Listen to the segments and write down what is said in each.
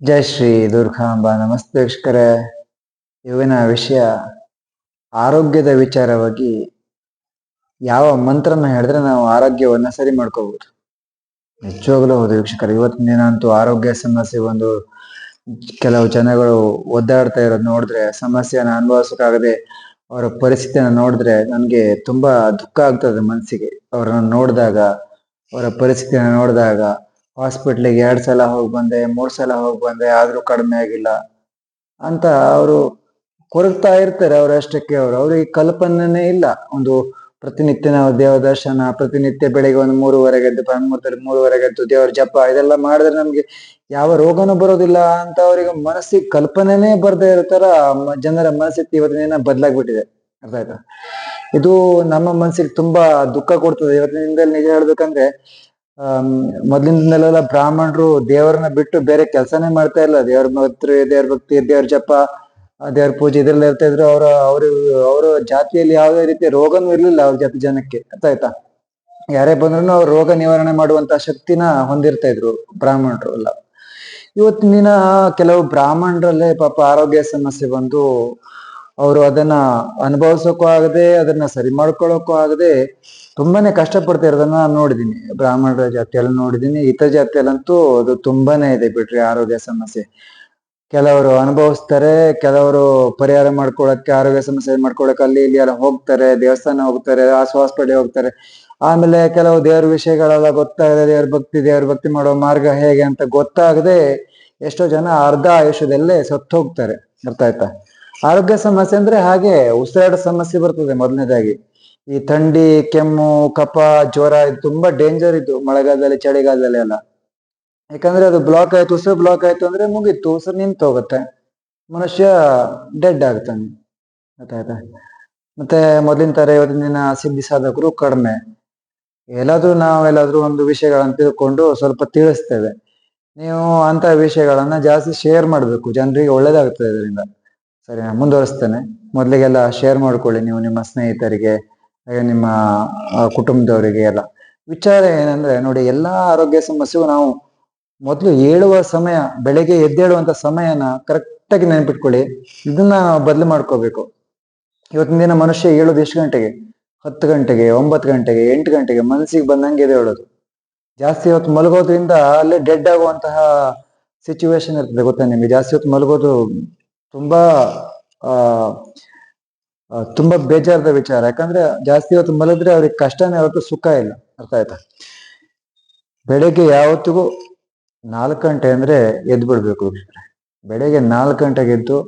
ಜೈ ಶ್ರೀ ದುರ್ಗಾಂಬ ನಮಸ್ತೆ ವೀಕ್ಷಕರೇ. ಇವಿನ ವಿಷಯ ಆರೋಗ್ಯದ ವಿಚಾರವಾಗಿ ಯಾವ ಮಂತ್ರನ ಹೇಳಿದ್ರೆ ನಾವು ಆರೋಗ್ಯವನ್ನು ಸರಿ ಮಾಡ್ಕೋಬಹುದು ನಿಜವಾಗ್ಲೂ ಹೌದು ವೀಕ್ಷಕರು. ಇವತ್ತಿನ ದಿನ ಅಂತೂ ಆರೋಗ್ಯ ಸಮಸ್ಯೆ ಒಂದು ಕೆಲವು ಜನಗಳು ಒದ್ದಾಡ್ತಾ ಇರೋದು ನೋಡಿದ್ರೆ, ಸಮಸ್ಯೆಯನ್ನು ಅನುಭವಿಸೋಕ್ಕಾಗದೆ ಅವರ ಪರಿಸ್ಥಿತಿಯನ್ನು ನೋಡಿದ್ರೆ ನನಗೆ ತುಂಬಾ ದುಃಖ ಆಗ್ತದೆ ಮನಸ್ಸಿಗೆ. ಅವರನ್ನು ನೋಡಿದಾಗ, ಅವರ ಪರಿಸ್ಥಿತಿಯನ್ನು ನೋಡಿದಾಗ ಹಾಸ್ಪಿಟ್ಲಿಗೆ ಎರಡು ಸಲ ಹೋಗಿ ಬಂದೆ, ಮೂರು ಸಲ ಹೋಗಿ ಬಂದೆ, ಆದ್ರೂ ಕಡಿಮೆ ಆಗಿಲ್ಲ. ಅಂತ ಅವರು ಕೊರಗ್ತಾ ಇರ್ತಾರೆ ಅವರಷ್ಟಕ್ಕೆ ಅವರು. ಅವ್ರಿಗೆ ಕಲ್ಪನೆನೇ ಇಲ್ಲ. ಒಂದು ಪ್ರತಿನಿತ್ಯ ನಾವು ದೇವ ದರ್ಶನ, ಪ್ರತಿನಿತ್ಯ ಬೆಳಿಗ್ಗೆ ಒಂದು ಮೂರುವರೆಗೆ ಎದ್ದು ಬ್ರಹ್ಮುಹೂರ್ತದಲ್ಲಿ ಮೂರುವರೆಗೆ ಎದ್ದು ದೇವರ ಜಪ, ಇದೆಲ್ಲ ಮಾಡಿದ್ರೆ ನಮ್ಗೆ ಯಾವ ರೋಗನೂ ಬರೋದಿಲ್ಲ ಅಂತ ಅವರಿಗೆ ಮನಸ್ಸಿಗೆ ಕಲ್ಪನೆನೇ ಬರದೇ ಇರೋ ತರ ಮ- ಜನರ ಮನಸ್ಥಿತಿ ಇವತ್ತಿನ ದಿನ ಬದಲಾಗ್ಬಿಟ್ಟಿದೆ. ಅರ್ಥ ಆಯ್ತಾ? ಇದು ನಮ್ಮ ಮನಸ್ಸಿಗೆ ತುಂಬಾ ದುಃಖ ಕೊಡ್ತದೆ. ಇವತ್ತಿನ ನಿಜ ಹೇಳ್ಬೇಕಂದ್ರೆ ಮೊದ್ಲಿನ ಬ್ರಾಹ್ಮಣರು ದೇವರನ್ನ ಬಿಟ್ಟು ಬೇರೆ ಕೆಲಸನೇ ಮಾಡ್ತಾ ಇಲ್ಲ. ದೇವ್ರ ಭಕ್ತಿ ದೇವ್ರ ಭಕ್ತಿ, ದೇವ್ರ ಜಪ, ದೇವ್ರ ಪೂಜೆ ಇದ್ರಲ್ಲಿ ಇರ್ತಾ ಇದ್ರು. ಅವರ, ಅವ್ರ, ಅವರ ಜಾತಿಯಲ್ಲಿ ಯಾವುದೇ ರೀತಿ ರೋಗನೂ ಇರ್ಲಿಲ್ಲ ಅವ್ರ ಜಾತಿ ಜನಕ್ಕೆ. ಅರ್ಥ ಆಯ್ತಾ? ಯಾರೇ ಬಂದ್ರು ಅವ್ರು ರೋಗ ನಿವಾರಣೆ ಮಾಡುವಂತ ಶಕ್ತಿನ ಹೊಂದಿರ್ತಾ ಇದ್ರು ಬ್ರಾಹ್ಮಣರು ಎಲ್ಲ. ಇವತ್ತಿನ ದಿನ ಕೆಲವು ಬ್ರಾಹ್ಮಣರಲ್ಲೇ ಪಾಪ ಆರೋಗ್ಯ ಸಮಸ್ಯೆ ಬಂದು ಅವರು ಅದನ್ನ ಅನುಭವಿಸೋಕ್ಕೂ ಆಗದೆ, ಅದನ್ನ ಸರಿ ಮಾಡ್ಕೊಳ್ಳೋಕ್ಕೂ ಆಗದೆ ತುಂಬಾನೇ ಕಷ್ಟಪಡ್ತಾ ಇರೋದನ್ನ ನಾನು ನೋಡಿದೀನಿ. ಬ್ರಾಹ್ಮಣರ ಜಾತಿಯಲ್ಲಿ ನೋಡಿದೀನಿ. ಇತರ ಜಾತಿಯಲ್ಲಂತೂ ಅದು ತುಂಬಾನೇ ಇದೆ ಬಿಡ್ರಿ ಆರೋಗ್ಯ ಸಮಸ್ಯೆ. ಕೆಲವರು ಅನುಭವಿಸ್ತಾರೆ, ಕೆಲವರು ಪರಿಹಾರ ಮಾಡ್ಕೊಳಕ್ಕೆ, ಆರೋಗ್ಯ ಸಮಸ್ಯೆ ಮಾಡ್ಕೊಳಕ್ಕೆ ಅಲ್ಲಿ ಇಲ್ಲಿ ಎಲ್ಲ ಹೋಗ್ತಾರೆ, ದೇವಸ್ಥಾನ ಹೋಗ್ತಾರೆ ಆಸ್ವಾಸ್ಪಡೆ ಹೋಗ್ತಾರೆ. ಆಮೇಲೆ ಕೆಲವು ದೇವ್ರ ವಿಷಯಗಳೆಲ್ಲ ಗೊತ್ತಾಗದೆ ದೇವ್ರ ಭಕ್ತಿ ದೇವ್ರ ಭಕ್ತಿ ಮಾಡೋ ಮಾರ್ಗ ಹೇಗೆ ಅಂತ ಗೊತ್ತಾಗದೆ ಎಷ್ಟೋ ಜನ ಅರ್ಧ ಆಯುಷ್ಯದಲ್ಲೇ ಸತ್ತು ಹೋಗ್ತಾರೆ. ಅರ್ಥ ಆಯ್ತಾ? ಆರೋಗ್ಯ ಸಮಸ್ಯೆ ಅಂದ್ರೆ ಹಾಗೆ ಉಸಿರಾಟ ಸಮಸ್ಯೆ ಬರ್ತದೆ ಮೊದಲನೇದಾಗಿ. ಈ ಥಂಡಿ, ಕೆಮ್ಮು, ಕಫ, ಜ್ವರ ಇದು ತುಂಬಾ ಡೇಂಜರ್ ಇದು ಮಳೆಗಾಲದಲ್ಲಿ, ಚಳಿಗಾಲದಲ್ಲಿ ಎಲ್ಲ. ಯಾಕಂದ್ರೆ ಅದು ಬ್ಲಾಕ್ ಆಯ್ತು, ಉಸಿರು ಬ್ಲಾಕ್ ಆಯ್ತು ಅಂದ್ರೆ ಮುಗೀತು, ಉಸಿರು ನಿಂತು ಹೋಗುತ್ತೆ. ಮನುಷ್ಯ ಡೆಡ್ ಆಗ್ತಾನೆ. ಗೊತ್ತಾಯ್ತಾ? ಮತ್ತೆ ಮೊದಲಿನ ತರ ಇವತ್ತಿನ ದಿನ ಸಿದ್ಧಿ ಸಾಧಕರು ಕಡಿಮೆ. ಎಲ್ಲಾದ್ರೂ ನಾವೆಲ್ಲಾದ್ರೂ ಒಂದು ವಿಷಯಗಳನ್ನು ತಿಳ್ಕೊಂಡು ಸ್ವಲ್ಪ ತಿಳಿಸ್ತೇವೆ. ನೀವು ಅಂತ ವಿಷಯಗಳನ್ನ ಜಾಸ್ತಿ ಶೇರ್ ಮಾಡಬೇಕು. ಜನರಿಗೆ ಒಳ್ಳೇದಾಗ್ತದೆ ಇದರಿಂದ. ಸರಿ ನಾನು ಮುಂದುವರಿಸ್ತೇನೆ. ಮೊದಲಿಗೆಲ್ಲ ಶೇರ್ ಮಾಡ್ಕೊಳ್ಳಿ ನೀವು ನಿಮ್ಮ ಸ್ನೇಹಿತರಿಗೆ. ಹಾಗೆ ನಿಮ್ಮ ಕುಟುಂಬದವರಿಗೆ ಎಲ್ಲ. ವಿಚಾರ ಏನಂದ್ರೆ ನೋಡಿ ಎಲ್ಲಾ ಆರೋಗ್ಯ ಸಮಸ್ಯೆಗೂ ನಾವು ಮೊದಲು ಏಳುವ ಸಮಯ ಬೆಳಿಗ್ಗೆ ಎದ್ದೇಳುವಂತ ಸಮಯನ ಕರೆಕ್ಟ್ ಆಗಿ ನೆನ್ಪಿಟ್ಕೊಳ್ಳಿ. ಇದನ್ನ ನಾವು ಬದಲು ಮಾಡ್ಕೋಬೇಕು. ಇವತ್ತಿನ ದಿನ ಮನುಷ್ಯ ಏಳೋದು ಎಷ್ಟು ಗಂಟೆಗೆ ಹತ್ತು ಗಂಟೆಗೆ ಒಂಬತ್ತು ಗಂಟೆಗೆ ಎಂಟು ಗಂಟೆಗೆ ಮನಸ್ಸಿಗೆ ಬಂದಂಗೆ ಎದ್ದೇಳೋದು. ಜಾಸ್ತಿ ಹೊತ್ತು ಮಲಗೋದ್ರಿಂದ ಅಲ್ಲೇ ಡೆಡ್ ಆಗುವಂತಹ ಸಿಚುವೇಶನ್ ಇರ್ತದೆ ಗೊತ್ತಾ ನಿಮಗೆ? ಜಾಸ್ತಿ ಹೊತ್ತು ಮಲಗೋದು ತುಂಬಾ ಆ, ತುಂಬಾ ಬೇಜಾರದ ವಿಚಾರ. ಯಾಕಂದ್ರೆ ಜಾಸ್ತಿ ಹೊತ್ತು ಮಲಗಿದ್ರೆ ಅವ್ರಿಗೆ ಕಷ್ಟನೇ ಹೊರತು ಸುಖ ಇಲ್ಲ. ಅರ್ಥ ಆಯ್ತಾ? ಬೆಳಿಗ್ಗೆ ಯಾವತ್ತಿಗೂ ನಾಲ್ಕು ಗಂಟೆ ಅಂದ್ರೆ ಎದ್ದು ಬಿಡ್ಬೇಕು ಬೆಳಗ್ಗೆ ನಾಲ್ಕು ಗಂಟೆಗೆ ಎದ್ದು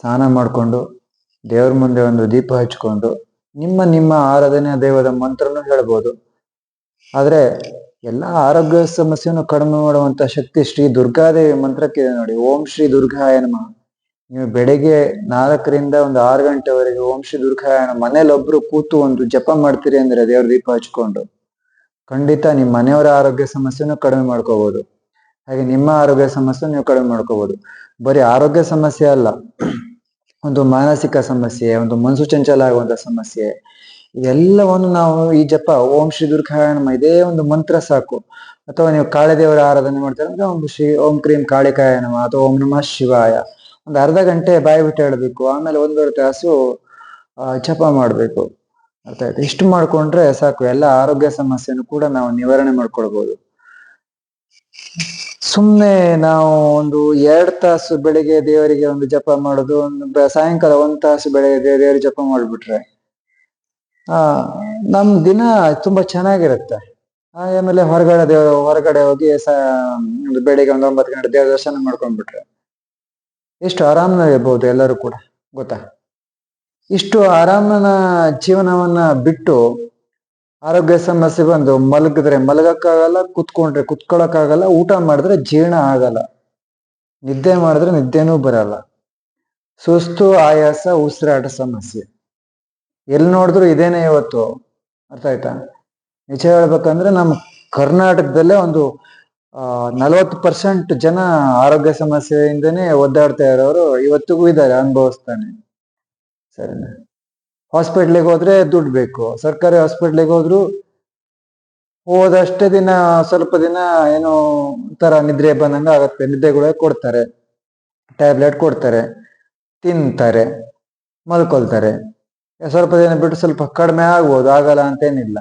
ಸ್ನಾನ ಮಾಡ್ಕೊಂಡು, ದೇವ್ರ ಮುಂದೆ ಒಂದು ದೀಪ ಹಚ್ಕೊಂಡು, ನಿಮ್ಮ ನಿಮ್ಮ ಆರಾಧನೆ ದೇವದ ಮಂತ್ರನು ಹೇಳ್ಬೋದು. ಆದ್ರೆ ಎಲ್ಲಾ ಆರೋಗ್ಯ ಸಮಸ್ಯೆಯನ್ನು ಕಡಿಮೆ ಮಾಡುವಂತ ಶಕ್ತಿ ಶ್ರೀ ದುರ್ಗಾದೇವಿ ಮಂತ್ರಕ್ಕೆ ನೋಡಿ. ಓಂ ಶ್ರೀ ದುರ್ಗಾಯ ನಮಃ. ನೀವು ಬೆಳಿಗ್ಗೆ ನಾಲ್ಕರಿಂದ ಒಂದು ಆರು ಗಂಟೆವರೆಗೆ ಓಂ ಶ್ರೀ ದುರ್ಗಾಯಣ ಮನೇಲಿ ಒಬ್ರು ಕೂತು ಒಂದು ಜಪ ಮಾಡ್ತೀರಿ ಅಂದ್ರೆ ದೇವ್ರ ದೀಪ ಹಚ್ಕೊಂಡು ಖಂಡಿತ ನಿಮ್ಮ ಮನೆಯವರ ಆರೋಗ್ಯ ಸಮಸ್ಯೆನೂ ಕಡಿಮೆ ಮಾಡ್ಕೋಬಹುದು ಹಾಗೆ ನಿಮ್ಮ ಆರೋಗ್ಯ ಸಮಸ್ಯೆ ನೀವು ಕಡಿಮೆ ಮಾಡ್ಕೋಬಹುದು ಬರೀ ಆರೋಗ್ಯ ಸಮಸ್ಯೆ ಅಲ್ಲ, ಒಂದು ಮಾನಸಿಕ ಸಮಸ್ಯೆ, ಒಂದು ಮನಸ್ಸು ಚಂಚಲ ಆಗುವಂತ ಸಮಸ್ಯೆ ಇದೆಲ್ಲವನ್ನು ನಾವು ಈ ಜಪ ಓಂ ಶ್ರೀ ದುರ್ಗಾಯಣ ಇದೇ ಒಂದು ಮಂತ್ರ ಸಾಕು. ಅಥವಾ ನೀವು ಕಾಳಿದೇವರ ಆರಾಧನೆ ಮಾಡ್ತಾರೆ ಅಂದ್ರೆ ಒಂದು ಶ್ರೀ ಓಂ ಕ್ರೀಂ ಕಾಳಿಕಾಯ ನಮ ಅಥವಾ ಓಂ ನಮಃ ಶಿವಾಯ. ಒಂದು ಅರ್ಧ ಗಂಟೆ ಬಾಯಿ ಬಿಟ್ಟು ಹೇಳ್ಬೇಕು. ಆಮೇಲೆ ಒಂದೂವರೆ ತಾಸು ಜಪ ಮಾಡಬೇಕು. ಅರ್ಥ ಆಯ್ತು? ಇಷ್ಟು ಮಾಡ್ಕೊಂಡ್ರೆ ಸಾಕು. ಎಲ್ಲ ಆರೋಗ್ಯ ಸಮಸ್ಯೆನೂ ಕೂಡ ನಾವು ನಿವಾರಣೆ ಮಾಡ್ಕೊಳ್ಬಹುದು ಸುಮ್ಮನೆ ನಾವು ಒಂದು ಎರಡು ತಾಸು ಬೆಳಿಗ್ಗೆ ದೇವರಿಗೆ ಒಂದು ಜಪ ಮಾಡೋದು, ಒಂದು ಸಾಯಂಕಾಲ ಒಂದು ತಾಸು ಬೆಳಿಗ್ಗೆ ದೇವರಿಗೆ ಜಪ ಮಾಡ್ಬಿಟ್ರೆ, ಆ, ನಮ್ ದಿನ ತುಂಬಾ ಚೆನ್ನಾಗಿರುತ್ತೆ. ಆಮೇಲೆ ಹೊರಗಡೆ ದೇವ ಹೊರಗಡೆ ಹೋಗಿ ಸ ಒಂದು ಬೆಳಿಗ್ಗೆ ಒಂದು ಒಂಬತ್ತು ಗಂಟೆ ದೇವ್ರ ದರ್ಶನ ಮಾಡ್ಕೊಂಡ್ಬಿಟ್ರೆ. ಎಷ್ಟು ಆರಾಮನಾಗಿರ್ಬೋದು ಎಲ್ಲರೂ ಕೂಡ, ಗೊತ್ತಾ? ಇಷ್ಟು ಆರಾಮನ ಜೀವನವನ್ನ ಬಿಟ್ಟು ಆರೋಗ್ಯ ಸಮಸ್ಯೆ ಬಂದು ಮಲಗಿದ್ರೆ ಮಲಗಕ್ಕಾಗಲ್ಲ, ಕುತ್ಕೊಂಡ್ರೆ ಕುತ್ಕೊಳಕ್ಕಾಗಲ್ಲ, ಊಟ ಮಾಡಿದ್ರೆ ಜೀರ್ಣ ಆಗಲ್ಲ. ನಿದ್ದೆ ಮಾಡಿದ್ರೆ ನಿದ್ದೆನೂ ಬರಲ್ಲ. ಸುಸ್ತು, ಆಯಾಸ, ಉಸಿರಾಟ ಸಮಸ್ಯೆ. ಎಲ್ಲಿ ನೋಡಿದ್ರು ಇದೇನೆ ಇವತ್ತು? ಅರ್ಥ ಆಯ್ತಾ? ನಿಜ ಹೇಳ್ಬೇಕಂದ್ರೆ ನಮ್ಮ ಕರ್ನಾಟಕದಲ್ಲೇ ಒಂದು ನಲವತ್ತು ಪರ್ಸೆಂಟ್ ಜನ ಆರೋಗ್ಯ ಸಮಸ್ಯೆಯಿಂದನೇ ಒದ್ದಾಡ್ತಾ ಇರೋರು ಇವತ್ತಿಗೂ ಇದ್ದಾರೆ, ಅನುಭವಿಸ್ತಾನೆ. ಸರಿನಾ? ಹಾಸ್ಪಿಟ್ಲಿಗೆ ಹೋದ್ರೆ ದುಡ್ಡು ಬೇಕು. ಸರ್ಕಾರಿ ಹಾಸ್ಪಿಟ್ಲಿಗೆ ಹೋದ್ರು ಹೋದಷ್ಟೇ ದಿನ, ಸ್ವಲ್ಪ ದಿನ ಏನೋ ತರ ನಿದ್ರೆ ಬಂದಂಗ ಆಗತ್ತೆ. ನಿದ್ದೆಗಳು ಕೊಡ್ತಾರೆ. ಟ್ಯಾಬ್ಲೆಟ್ ಕೊಡ್ತಾರೆ. ತಿಂತಾರೆ. ಮಲ್ಕೊಳ್ತಾರೆ. ಸ್ವಲ್ಪ ದಿನ ಬಿಟ್ಟು ಸ್ವಲ್ಪ ಕಡಿಮೆ ಆಗ್ಬೋದು. ಆಗಲ್ಲ ಅಂತೇನಿಲ್ಲ.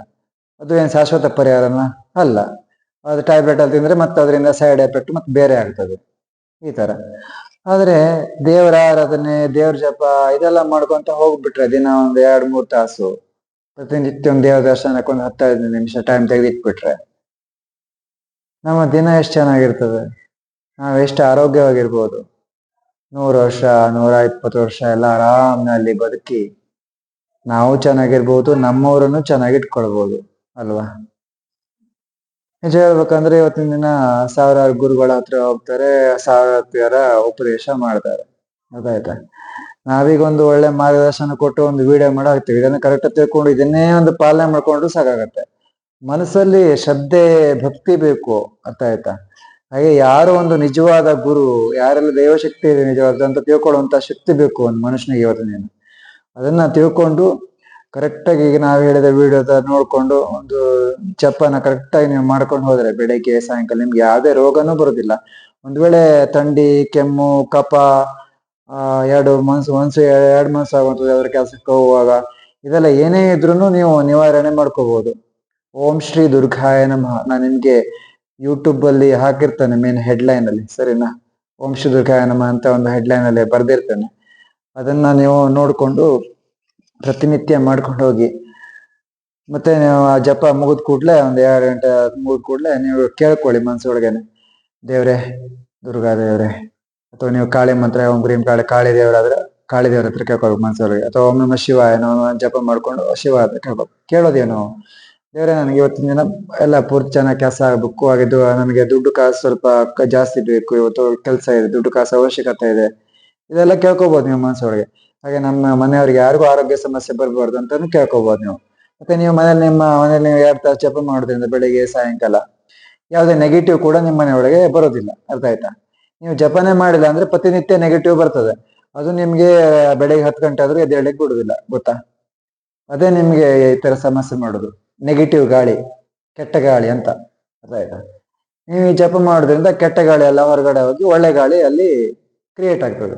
ಅದು ಏನು ಶಾಶ್ವತ ಪರಿಹಾರನ? ಅಲ್ಲ. ಅದು ಟ್ಯಾಬ್ಲೆಟ್ ಅಲ್ಲಿ ತಿಂದ್ರೆ ಮತ್ತೆ ಅದರಿಂದ ಸೈಡ್ ಎಫೆಕ್ಟ್ ಮತ್ತೆ ಬೇರೆ ಆಗ್ತದೆ. ಈ ತರ. ಆದ್ರೆ ದೇವರ ಆರಾಧನೆ, ದೇವ್ರ ಜಪ ಇದೆಲ್ಲ ಮಾಡ್ಕೊಂತ ಹೋಗ್ಬಿಟ್ರೆ ದಿನ ಒಂದು ಎರಡು, ಮೂರು ತಾಸು ಪ್ರತಿನಿತ್ಯ ಒಂದು ದೇವ್ರ ದರ್ಶನಕ್ಕೆ ಒಂದು ಹತ್ತೈದು ನಿಮಿಷ ಟೈಮ್ ತೆಗೆದಿಟ್ಬಿಟ್ರೆ ನಮ್ಮ ದಿನ ಎಷ್ಟು ಚೆನ್ನಾಗಿರ್ತದೆ. ನಾವ್ ಎಷ್ಟು ಆರೋಗ್ಯವಾಗಿರ್ಬೋದು. ನೂರು ವರ್ಷ, ನೂರ ಇಪ್ಪತ್ತು ವರ್ಷ ಎಲ್ಲ ಆರಾಮ್ನಲ್ಲಿ ಬದುಕಿ ನಾವು ಚೆನ್ನಾಗಿರ್ಬೋದು, ನಮ್ಮವರನ್ನು ಚೆನ್ನಾಗಿಟ್ಕೊಳ್ಬೋದು, ಅಲ್ವಾ? ನಿಜ ಹೇಳ್ಬೇಕಂದ್ರೆ ಇವತ್ತಿನ ದಿನ ಸಾವಿರಾರು ಗುರುಗಳ ಹತ್ರ ಹೋಗ್ತಾರೆ, ಸಾವಿರಾರು ಜನ ಉಪದೇಶ ಮಾಡ್ತಾರೆ. ಗೊತ್ತಾಯ್ತಾ? ನಾವೀಗ ಒಂದು ಒಳ್ಳೆ ಮಾರ್ಗದರ್ಶನ ಕೊಟ್ಟು ಒಂದು ವಿಡಿಯೋ ಮಾಡಾಕ್ತಿವಿ. ಇದನ್ನ ಕರೆಕ್ಟ್ ತಿಳ್ಕೊಂಡು ಇದನ್ನೇ ಒಂದು ಪಾಲನೆ ಮಾಡ್ಕೊಂಡ್ರು ಸಾಕಾಗತ್ತೆ. ಮನಸ್ಸಲ್ಲಿ ಶ್ರದ್ಧೆ, ಭಕ್ತಿ ಬೇಕು, ಅರ್ಥ ಆಯ್ತಾ? ಹಾಗೆ ಯಾರು ಒಂದು ನಿಜವಾದ ಗುರು, ಯಾರೆಲ್ಲ ದೈವಶಕ್ತಿ ಇದೆ ನಿಜವಾದ ಅಂತ ತಿಳ್ಕೊಳ್ಳುವಂತ ಶಕ್ತಿ ಬೇಕು ಒಂದು ಮನುಷ್ಯನಿಗೆ ಇವತ್ತಿನ ದಿನ. ಅದನ್ನ ತಿಳ್ಕೊಂಡು ಕರೆಕ್ಟಾಗಿ ಈಗ ನಾವು ಹೇಳಿದ ವಿಡಿಯೋದ ನೋಡ್ಕೊಂಡು ಒಂದು ಜಪನ ಕರೆಕ್ಟಾಗಿ ನೀವು ಮಾಡ್ಕೊಂಡು ಹೋದ್ರೆ ಬೆಳಗ್ಗೆ, ಸಾಯಂಕಾಲ ನಿಮ್ಗೆ ಯಾವುದೇ ರೋಗನೂ ಬರೋದಿಲ್ಲ. ಒಂದ್ ವೇಳೆ ಥಂಡಿ, ಕೆಮ್ಮು, ಕಫ ಎರಡು ಮನ್ಸು ಮನ್ಸು ಎರಡು ಮನ್ಸು ಆಗುವಂಥದ್ದು ಕೆಲಸಕ್ಕೆ ಹೋಗುವಾಗ ಇದೆಲ್ಲ ಏನೇ ಇದ್ರೂ ನೀವು ನಿವಾರಣೆ ಮಾಡ್ಕೋಬಹುದು ಓಂ ಶ್ರೀ ದುರ್ಗಾಯ ನಮಃ. ನಾನು ನಿಮ್ಗೆ ಯೂಟ್ಯೂಬ್ ಅಲ್ಲಿ ಹಾಕಿರ್ತೇನೆ ಮೇನ್ ಹೆಡ್ಲೈನ್ ಅಲ್ಲಿ, ಸರಿನಾ? ಓಂ ಶ್ರೀ ದುರ್ಗಾಯ ನಮಃ ಅಂತ ಒಂದು ಹೆಡ್ಲೈನ್ ಅಲ್ಲಿ ಬರ್ದಿರ್ತೇನೆ. ಅದನ್ನ ನೀವು ನೋಡ್ಕೊಂಡು ಪ್ರತಿನಿತ್ಯ ಮಾಡ್ಕೊಂಡು ಹೋಗಿ. ಮತ್ತೆ ನೀವು ಆ ಜಪ ಮುಗಿದ ಕೂಡಲೇ ಒಂದ್ ಎರಡು ಗಂಟೆ ಮುಗಿದ ಕೂಡಲೇ ನೀವು ಕೇಳ್ಕೊಳ್ಳಿ ಮನ್ಸೊಳಗೇನೆ. ದೇವ್ರೆ, ದುರ್ಗಾ ದೇವ್ರೆ, ಅಥವಾ ನೀವು ಕಾಳಿ ಮಂತ್ರ, ಓಂ ಗ್ರೀಂ ಕಾಳಿ ಕಾಳಿ ದೇವರಾದ್ರೆ ಕಾಳಿ ದೇವ್ರ ಹತ್ರ ಕೇಳ್ಕೊಳ್ಬೇಕು ಮನ್ಸೊಳಗೆ. ಅಥವಾ ಓಂ ನಮ ಶಿವ ಏನೋ ಜಪ ಮಾಡ್ಕೊಂಡು ಶಿವ ಹತ್ರ ಕೇಳ್ಬೇಕು ಕೇಳೋದೇನು ದೇವ್ರೆ, ನನಗೆ ಇವತ್ತಿನ ದಿನ ಎಲ್ಲ ಪೂರ್ತಿ ಚೆನ್ನಾಗಿ ಕೆಲಸ ಆಗ್ಬೇಕು ಆಗಿದ್ದು, ನನಗೆ ದುಡ್ಡು ಕಾಸು ಸ್ವಲ್ಪ ಜಾಸ್ತಿ ಬೇಕು. ಇವತ್ತು ಕೆಲಸ ಇದೆ, ದುಡ್ಡು ಕಾಸು ಅವಶ್ಯಕತೆ ಇದೆ. ಇದೆಲ್ಲ ಕೇಳ್ಕೊಬೋದು ನೀವು ಮನಸ್ಸೊಳಗೆ ಹಾಗೆ ನಮ್ಮ ಮನೆಯವ್ರಿಗೆ ಯಾರಿಗೂ ಆರೋಗ್ಯ ಸಮಸ್ಯೆ ಬರಬಾರ್ದು ಅಂತಾನು ಕೇಳ್ಕೋಬಹುದು ನೀವು. ಮತ್ತೆ ನೀವು ಮನೇಲಿ ನಿಮ್ಮ, ಮನೇಲಿ ನೀವು ಎರಡು ತಾಸು ಜಪ ಮಾಡೋದ್ರಿಂದ ಬೆಳಿಗ್ಗೆ, ಸಾಯಂಕಾಲ ಯಾವುದೇ ನೆಗೆಟಿವ್ ಕೂಡ ನಿಮ್ಮ ಮನೆಯೊಳಗೆ ಬರೋದಿಲ್ಲ. ಅರ್ಥ ಆಯ್ತಾ? ನೀವು ಜಪನೆ ಮಾಡಿಲ್ಲ ಅಂದ್ರೆ ಪ್ರತಿನಿತ್ಯ ನೆಗೆಟಿವ್ ಬರ್ತದೆ. ಅದು ನಿಮ್ಗೆ ಬೆಳಿಗ್ಗೆ ಹತ್ತು ಗಂಟೆ ಆದ್ರೂ ಎದ್ದೇಳಲಿಕ್ಕೆ ಬಿಡುದಿಲ್ಲ, ಗೊತ್ತಾ? ಅದೇ ನಿಮ್ಗೆ ಈ ತರ ಸಮಸ್ಯೆ ಮಾಡೋದು. ನೆಗೆಟಿವ್ ಗಾಳಿ, ಕೆಟ್ಟ ಗಾಳಿ ಅಂತ. ಅರ್ಥ ಆಯ್ತಾ? ನೀವು ಈ ಜಪ ಮಾಡೋದ್ರಿಂದ ಕೆಟ್ಟ ಗಾಳಿ ಎಲ್ಲ ಹೊರಗಡೆ ಹೋಗಿ ಒಳ್ಳೆ ಗಾಳಿ ಅಲ್ಲಿ ಕ್ರಿಯೇಟ್ ಆಗ್ತದೆ.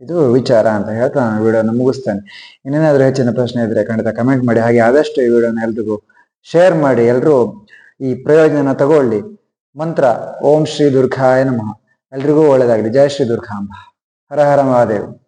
ಇದು ವಿಚಾರ ಅಂತ ಹೇಳ್ತಾ ನಾನು ವಿಡಿಯೋನ ಮುಗಿಸ್ತೇನೆ. ಇನ್ನೇನಾದರೂ ಹೆಚ್ಚಿನ ಪ್ರಶ್ನೆ ಇದ್ರೆ ಖಂಡಿತ ಕಮೆಂಟ್ ಮಾಡಿ. ಹಾಗೆ ಆದಷ್ಟು ಈ ವಿಡಿಯೋನ ಎಲ್ರಿಗೂ ಶೇರ್ ಮಾಡಿ. ಎಲ್ಲರೂ ಈ ಪ್ರಯೋಜನ ತಗೊಳ್ಳಿ. ಮಂತ್ರ, ಓಂ ಶ್ರೀ ದುರ್ಗಾಯ ನಮಃ. ಎಲ್ರಿಗೂ ಒಳ್ಳೇದಾಗಲಿ. ಜಯ ಶ್ರೀ ದುರ್ಗಾಂಬ. ಹರ ಹರ ಮಹಾದೇವ್.